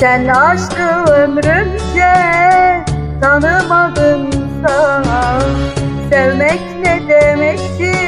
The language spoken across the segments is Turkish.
Sen aşkı ömrümce tanımadınsa Sevmek ne demektir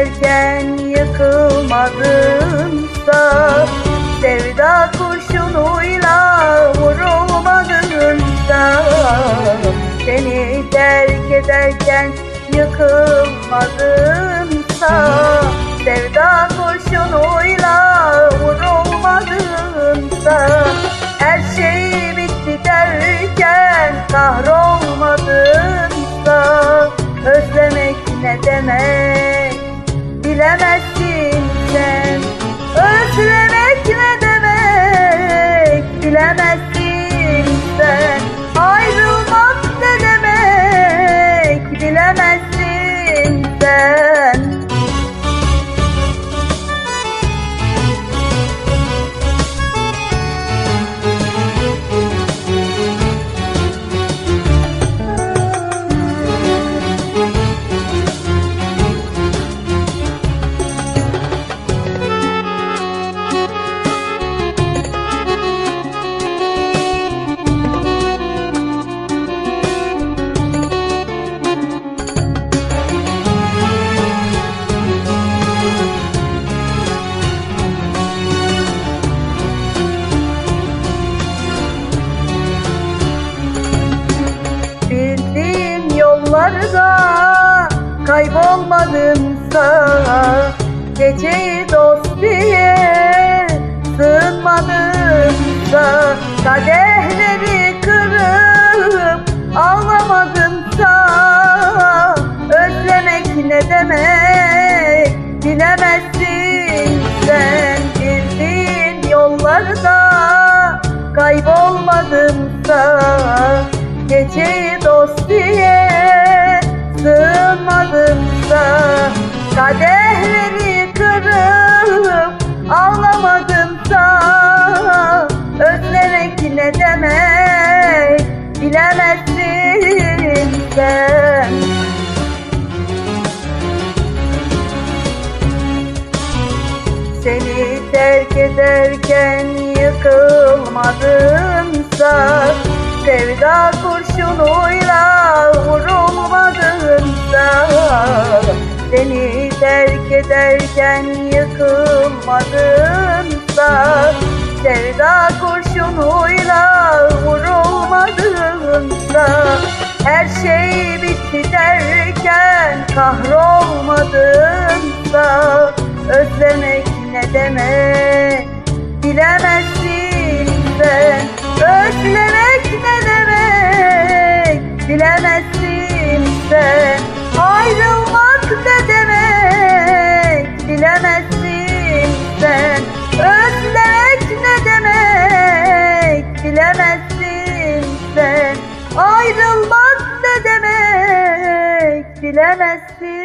terk ederken yıkılmadımsa Sevda kurşunuyla vurulmadımsa Seni terk ederken yıkılmadımsa Sevda kurşunuyla vurulmadımsa Her şey bitti derken kahrolmadımsa Özlemek ne demek bilemezsin sen. Özlemek ne demek? Bilemezsin yollarda kaybolmadımsa Geceyi dost diye sığınmadımsa Kadehleri kırıp ağlamadımsa Özlemek ne demek bilemezsin. Sen Bildiğin yollarda kaybolmadımsa Geceyi dost diye ağlamadımsa Özlemek ne demek bilemezsin sen. Seni terk ederken yıkılmadımsa Sevda kurşunuyla vurulmadımsa Seni terk ederken yıkılmadımsa vurulmadım da Sevda kurşun huyla Her şey bitti derken kahrolmadım Özlemek ne demek bilemezsin sen Silêncio